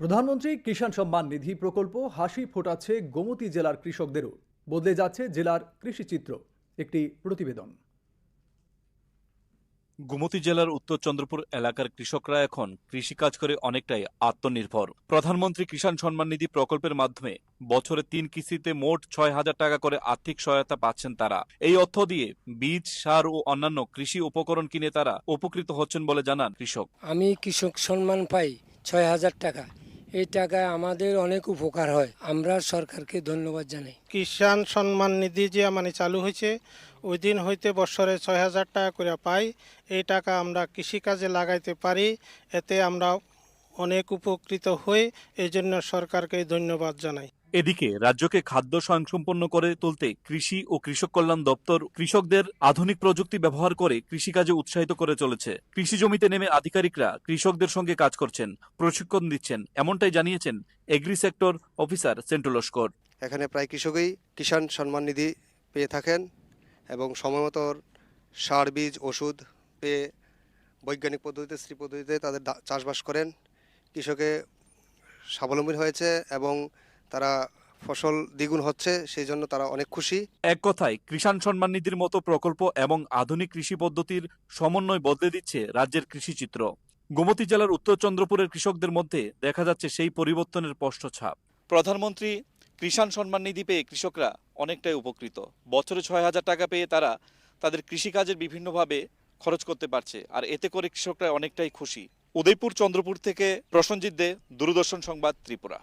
প্রধানমন্ত্রী কিষাণ সম্মান নিধি প্রকল্প হাসি ফোটাচ্ছে গোমতী জেলার কৃষকদেরও। বদলে যাচ্ছে জেলার কৃষিচিত্র। একটি প্রতিবেদন। গুমতি জেলার উত্তর চন্দ্রপুর এলাকার কৃষকরা এখন কৃষিকাজ করে অনেকটাই আত্মনির্ভর। প্রধানমন্ত্রী কিষাণ সম্মান নিধি প্রকল্পের মাধ্যমে বছরে তিন কিস্তিতে মোট ছয় হাজার টাকা করে আর্থিক সহায়তা পাচ্ছেন তারা। এই অর্থ দিয়ে বীজ সার ও অন্যান্য কৃষি উপকরণ কিনে তারা উপকৃত হচ্ছেন বলে জানান কৃষক। আমি কৃষক সম্মান পাই ছয় হাজার টাকা। এই টাকায় আমাদের অনেক উপকার হয়। আমরা সরকারকে ধন্যবাদ জানাই। কিষাণ সম্মান নিধি যে মানে চালু হয়েছে, ওই দিন হইতে বছরে ছয় হাজার টাকা করে পাই। এই টাকা আমরা কৃষিকাজে লাগাইতে পারি, এতে আমরা অনেক উপকৃত হই। এই জন্য সরকারকে ধন্যবাদ জানাই। এদিকে রাজ্যকে খাদ্য স্বয়ংসম্পন্ন করে তুলতে কৃষি ও কৃষক কল্যাণ দপ্তর কৃষকদের আধুনিক প্রযুক্তি ব্যবহার করে কৃষিকাজে উৎসাহিত করে চলেছে। কৃষি জমিতে নেমে আধিকারিকরা কৃষকদের সঙ্গে কাজ করছেন, প্রশিক্ষণ দিচ্ছেন, এমনটাই জানিয়েছেন agri sector officer Sentu Laskar. এখানে প্রায় কৃষকই কিষাণ সম্মান নিধি পেয়ে থাকেন এবং সময়মতো সার, বীজ, ওষুধ পেয়ে বৈজ্ঞানিক পদ্ধতিতে শ্রী পদ্ধতিতে তাদের চাষবাস করেন। কৃষকে স্বাবলম্বী হয়েছে এবং তারা ফসল দ্বিগুণ হচ্ছে সেই জন্য তারা অনেক খুশি। এক কথায় কৃষাণ সম্মান নিধির মতো প্রকল্প এবং আধুনিক কৃষি পদ্ধতির সমন্বয় বদলে দিচ্ছে রাজ্যের কৃষিচিত্র গোমতী জেলার উত্তর চন্দ্রপুরের কৃষকদের মধ্যে দেখা যাচ্ছে সেই পরিবর্তনের স্পষ্ট ছাপ। প্রধানমন্ত্রী কৃষাণ সম্মান নিধি পেয়ে কৃষকরা অনেকটাই উপকৃত। বছরে ছয় হাজার টাকা পেয়ে তারা তাদের কৃষিকাজের বিভিন্নভাবে খরচ করতে পারছে আর এতে করে কৃষকরা অনেকটাই খুশি। উদয়পুর চন্দ্রপুর থেকে প্রসঞ্জিৎ দে দূরদর্শন সংবাদ ত্রিপুরা।